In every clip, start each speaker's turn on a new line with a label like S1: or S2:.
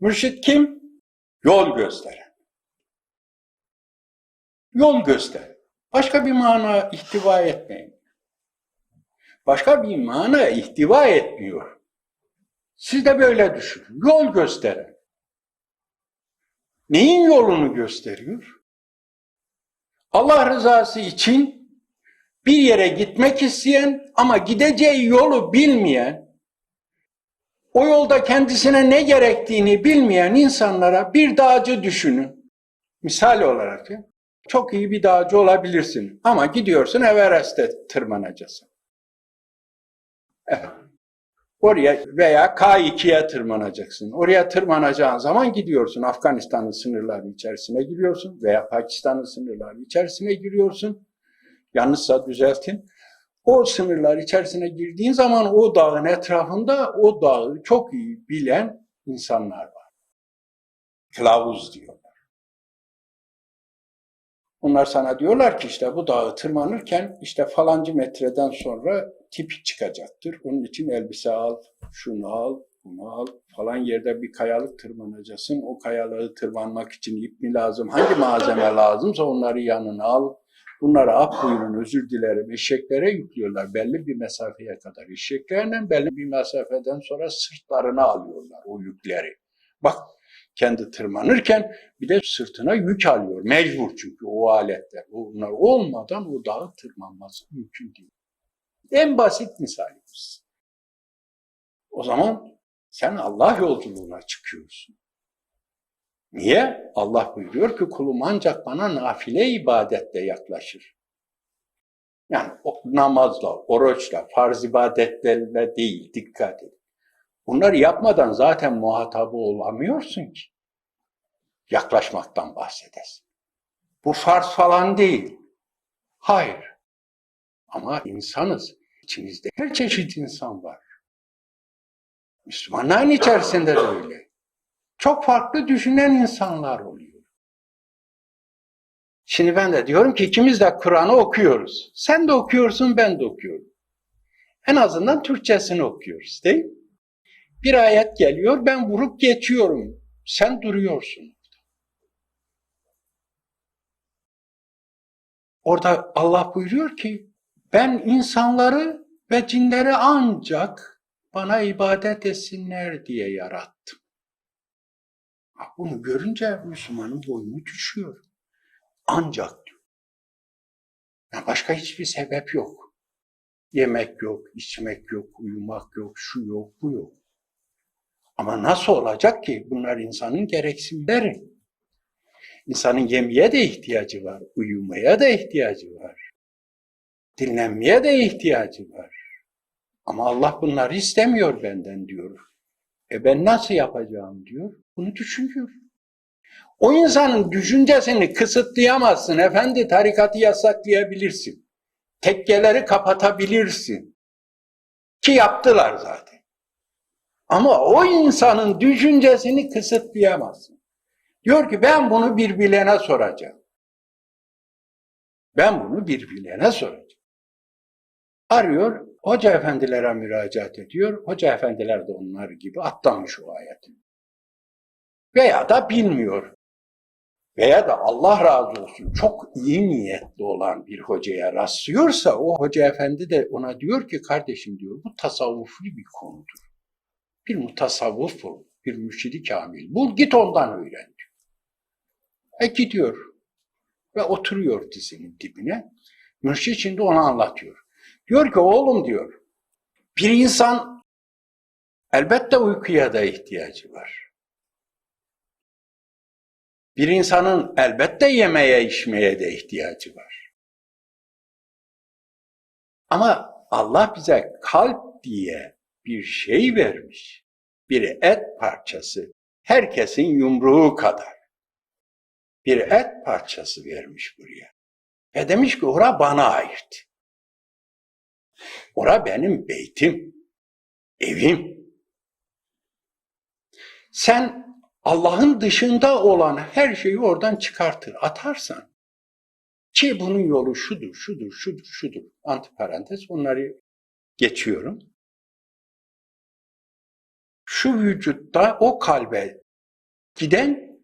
S1: Mürşit kim? Yol gösteren. Yol göster. Başka bir mana ihtiva etmeyin. Başka bir mana ihtiva etmiyor. Siz de böyle düşünün. Yol gösteren. Neyin yolunu gösteriyor? Allah rızası için bir yere gitmek isteyen ama gideceği yolu bilmeyen, o yolda kendisine ne gerektiğini bilmeyen insanlara bir dağcı düşünün. Misal olarak ya, çok iyi bir dağcı olabilirsin ama gidiyorsun Everest'e tırmanacaksın. Oraya veya K2'ye tırmanacaksın. Oraya tırmanacağın zaman gidiyorsun Afganistan'ın sınırları içerisine giriyorsun veya Pakistan'ın sınırları içerisine giriyorsun. Yanlışsa düzeltin. O sınırlar içerisine girdiğin zaman o dağın etrafında o dağı çok iyi bilen insanlar var. Kılavuz diyorlar. Onlar sana diyorlar ki işte bu dağı tırmanırken işte falancı metreden sonra tipi çıkacaktır. Onun için elbise al, şunu al, bunu al. Falan yerde bir kayalık tırmanacaksın. O kayalığı tırmanmak için ip mi lazım? Hangi malzeme lazımsa onları yanına al. Bunları af buyurun özür dilerim eşeklere yüklüyorlar belli bir mesafeye kadar. Eşeklerle belli bir mesafeden sonra sırtlarına alıyorlar o yükleri. Bak kendi tırmanırken bir de sırtına yük alıyor. Mecbur çünkü o aletler. Onlar olmadan o dağı tırmanması mümkün değil. En basit misalimiz. O zaman sen Allah yolculuğuna çıkıyorsun. Niye? Allah buyuruyor ki kulum ancak bana nafile ibadetle yaklaşır. Yani o namazla, oruçla, farz ibadetlerle değil, dikkat edin. Bunları yapmadan zaten muhatabı olamıyorsun ki. Yaklaşmaktan bahsedesin. Bu farz falan değil. Hayır. Ama insanız. İçinizde her çeşit insan var. Müslümanların içerisinde de öyle. Çok farklı düşünen insanlar oluyor. Şimdi ben de diyorum ki ikimiz de Kur'an'ı okuyoruz. Sen de okuyorsun, ben de okuyorum. En azından Türkçesini okuyoruz değil mi? Bir ayet geliyor, ben vurup geçiyorum. Sen duruyorsun. Orada Allah buyuruyor ki, ben insanları ve cinleri ancak bana ibadet etsinler diye yarattım. Bunu görünce Müslümanın boynu düşüyor. Ancak diyor. Başka hiçbir sebep yok. Yemek yok, içmek yok, uyumak yok, şu yok, bu yok. Ama nasıl olacak ki? Bunlar insanın gereksinimleri. İnsanın yemeye de ihtiyacı var, uyumaya da ihtiyacı var. Dinlenmeye de ihtiyacı var. Ama Allah bunları istemiyor benden diyor. E ben nasıl yapacağım diyor. Bunu düşünüyor. O insanın düşüncesini kısıtlayamazsın. Efendi tarikatı yasaklayabilirsin. Tekkeleri kapatabilirsin. Ki yaptılar zaten. Ama o insanın düşüncesini kısıtlayamazsın. Diyor ki ben bunu bir bilene soracağım. Ben bunu bir bilene soracağım. Arıyor, hoca efendilere müracaat ediyor. Hoca efendiler de onlar gibi atlamış o ayeti. Veya da bilmiyor. Veya da Allah razı olsun çok iyi niyetli olan bir hocaya rastlıyorsa o hoca efendi de ona diyor ki kardeşim diyor bu tasavvufi bir konudur. Bir mutasavvuf bul, bir mürşidi kamil bul git ondan öğren diyor. E gidiyor ve oturuyor dizinin dibine. Mürşid şimdi ona anlatıyor. Diyor ki oğlum diyor, bir insan elbette uykuya da ihtiyacı var. Bir insanın elbette yemeye içmeye de ihtiyacı var. Ama Allah bize kalp diye bir şey vermiş. Bir et parçası. Herkesin yumruğu kadar. Bir et parçası vermiş buraya. Ve demiş ki ora bana ait. Ora benim beytim, evim. Sen Allah'ın dışında olan her şeyi oradan çıkartır, atarsan. Ki bunun yolu şudur, şudur, şudur, şudur. Antiparantez onları geçiyorum. Şu vücutta o kalbe giden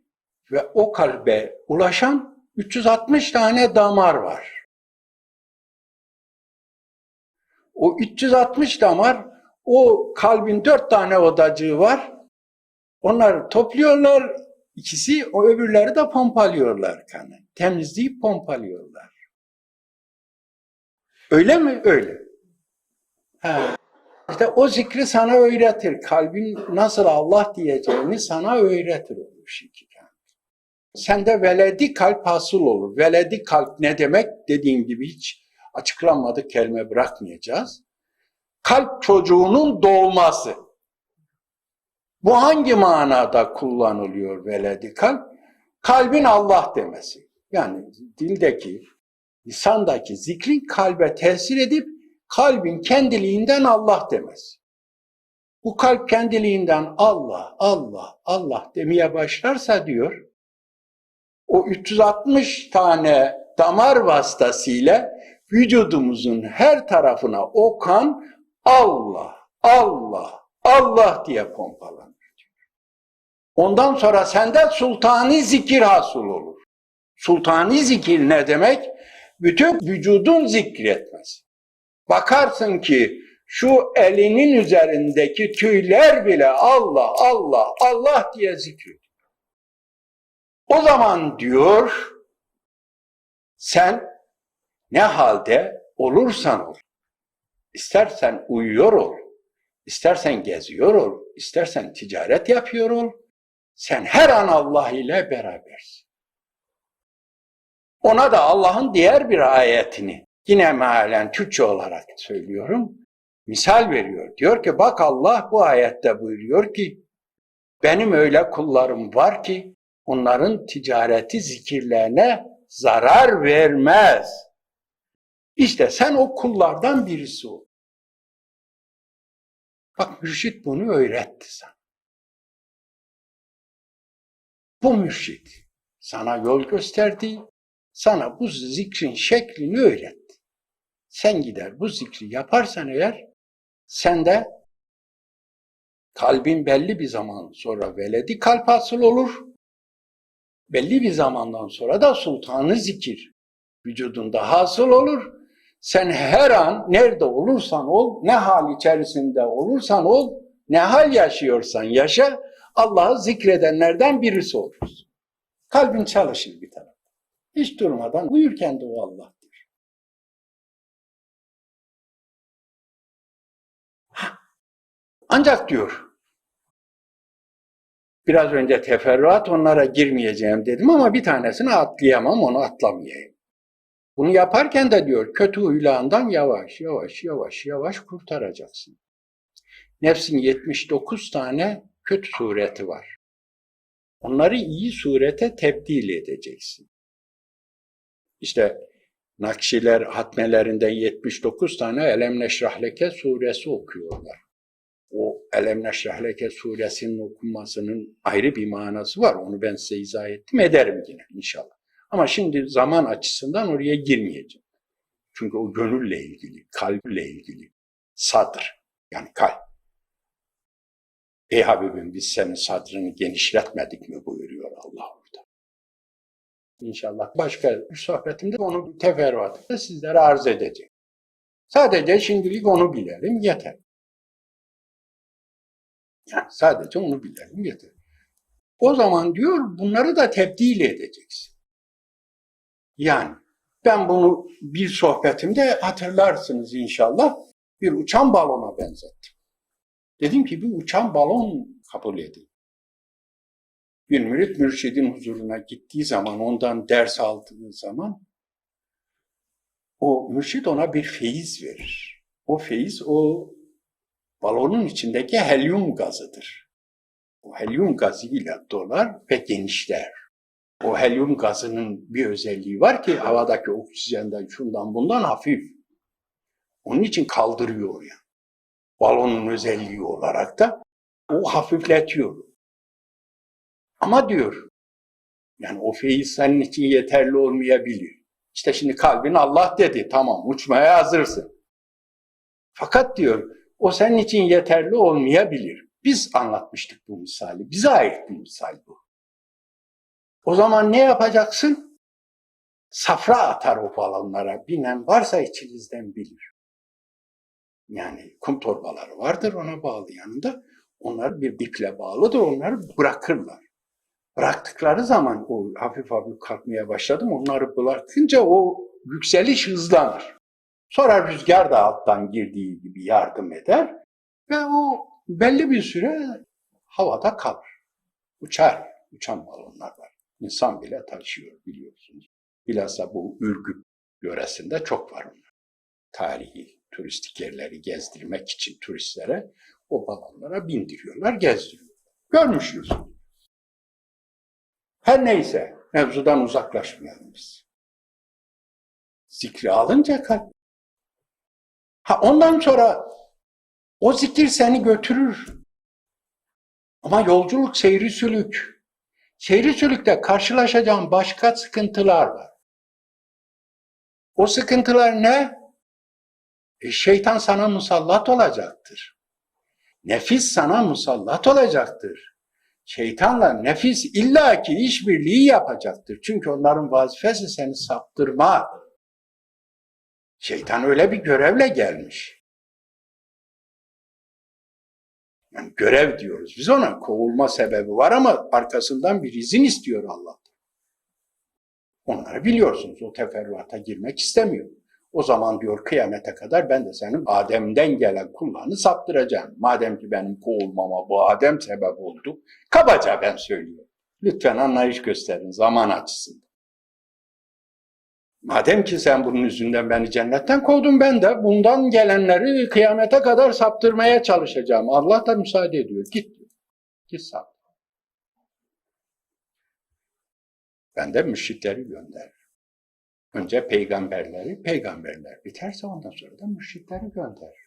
S1: ve o kalbe ulaşan 360 tane damar var. O 360 damar o kalbin dört tane odacığı var. Onları topluyorlar. ikisi o öbürleri de pompalıyorlar kanı. Temizleyip pompalıyorlar. Öyle mi? Öyle. Ha. İşte o zikri sana öğretir. Kalbin nasıl Allah diyeceğini sana öğretir o şekilde. Sende veledi kalp hasıl olur. Veledi kalp ne demek? Dediğim gibi hiç açıklanmadık kelime bırakmayacağız. Kalp çocuğunun doğması. Bu hangi manada kullanılıyor veledi kalp? Kalbin Allah demesi. Yani dildeki, lisandaki zikrin kalbe tesir edip kalbin kendiliğinden Allah demesi. Bu kalp kendiliğinden Allah, Allah, Allah demeye başlarsa diyor, o 360 tane damar vasıtasıyla vücudumuzun her tarafına o kan Allah, Allah, Allah diye pompalanır. Ondan sonra sende sultani zikir hasıl olur. Sultani zikir ne demek? Bütün vücudun zikretmesi. Bakarsın ki şu elinin üzerindeki tüyler bile Allah, Allah, Allah diye zikrediyor. O zaman diyor, sen ne halde olursan ol. İstersen uyuyor ol, istersen geziyor ol, istersen ticaret yapıyor ol. Sen her an Allah ile berabersin. Ona da Allah'ın diğer bir ayetini yine mealen Türkçe olarak söylüyorum. Misal veriyor. Diyor ki bak Allah bu ayette buyuruyor ki benim öyle kullarım var ki onların ticareti zikirlerine zarar vermez. İşte sen o kullardan birisi ol. Bak mürşit bunu öğretti sana. Bu mürşit sana yol gösterdi, sana bu zikrin şeklini öğretti. Sen gider bu zikri yaparsan eğer, sende kalbin belli bir zaman sonra veledi kalp hasıl olur. Belli bir zamandan sonra da sultanı zikir vücudunda hasıl olur. Sen her an nerede olursan ol, ne hal içerisinde olursan ol, ne hal yaşıyorsan yaşa, Allah'ı zikredenlerden birisi olursun. Kalbin çalışır bir taraf. Hiç durmadan uyurken de o Allah'tır. Ancak diyor, biraz önce teferruat onlara girmeyeceğim dedim ama bir tanesini atlayamam, onu atlamayayım. Bunu yaparken de diyor kötü huylarından yavaş yavaş yavaş yavaş kurtaracaksın. Nefsin 79 tane kötü sureti var. Onları iyi surete tebdil edeceksin. İşte Nakşiler hatmelerinden 79 tane Elem Neşrahleke suresi okuyorlar. O Elem Neşrahleke suresinin okunmasının ayrı bir manası var. Onu ben size izah ettim ederim yine inşallah. Ama şimdi zaman açısından oraya girmeyeceğim. Çünkü o gönülle ilgili, kalple ilgili. Sadr, yani kalp. Ey Habibim biz senin sadrını genişletmedik mi buyuruyor Allah orada. İnşallah başka bir sohbetimde onu teferruatında sizlere arz edeceğim. Sadece şimdilik onu bilelim yeter. Yani sadece onu bilelim yeter. O zaman diyor bunları da tebdil edeceksin. Yani ben bunu bir sohbetimde hatırlarsınız inşallah bir uçan balona benzettim. Dedim ki bir uçan balon kabul edin. Bir mürit mürşidin huzuruna gittiği zaman, ondan ders aldığı zaman o mürşid ona bir feyiz verir. O feyiz o balonun içindeki helyum gazıdır. O helyum gazıyla dolar ve genişler. O helyum gazının bir özelliği var ki havadaki oksijenden şundan bundan hafif. Onun için kaldırıyor yani. Balonun özelliği olarak da o hafifletiyor. Ama diyor, yani o feyiz senin için yeterli olmayabilir. İşte şimdi kalbin Allah dedi, tamam uçmaya hazırsın. Fakat diyor, o senin için yeterli olmayabilir. Biz anlatmıştık bu misali, bize ait bir misal bu. O zaman ne yapacaksın? Safra atar o balonlara. Binen varsa içinizden bilir. Yani kum torbaları vardır ona bağlı yanında. Onlar bir iple bağlıdır. Onları bırakırlar. Bıraktıkları zaman o hafif hafif kalkmaya başladım. Onları bırakınca o yükseliş hızlanır. Sonra rüzgar da alttan girdiği gibi yardım eder ve o belli bir süre havada kalır. Uçar, uçan balonlar var. İnsan bile taşıyor biliyorsunuz. Bilhassa bu Ürgüp yöresinde çok var onlar. Tarihi, turistik yerleri gezdirmek için turistlere o balonlara bindiriyorlar, gezdiriyorlar. Görmüşsünüz. Her neyse, mevzudan uzaklaşmayalım biz. Zikri alınca kalp. Ha ondan sonra o zikir seni götürür. Ama yolculuk seyri sülük. Seyri sülükte karşılaşacağın başka sıkıntılar var. O sıkıntılar ne? E, şeytan sana musallat olacaktır. Nefis sana musallat olacaktır. Şeytanla nefis illaki işbirliği yapacaktır. Çünkü onların vazifesi seni saptırma. Şeytan öyle bir görevle gelmiş. Yani görev diyoruz. Biz ona kovulma sebebi var ama arkasından bir izin istiyor Allah. Onları biliyorsunuz. O teferruata girmek istemiyor. O zaman diyor kıyamete kadar ben de senin Adem'den gelen kullarını saptıracağım. Madem ki benim kovulmama bu Adem sebep oldu. Kabaca ben söylüyorum. Lütfen anlayış gösterin zaman açısından. Madem ki sen bunun yüzünden beni cennetten kovdun ben de bundan gelenleri kıyamete kadar saptırmaya çalışacağım. Allah da müsaade ediyor. Git. Git sap. Ben de müşrikleri gönderirim. Önce peygamberleri, peygamberler biterse ondan sonra da müşrikleri gönderirim.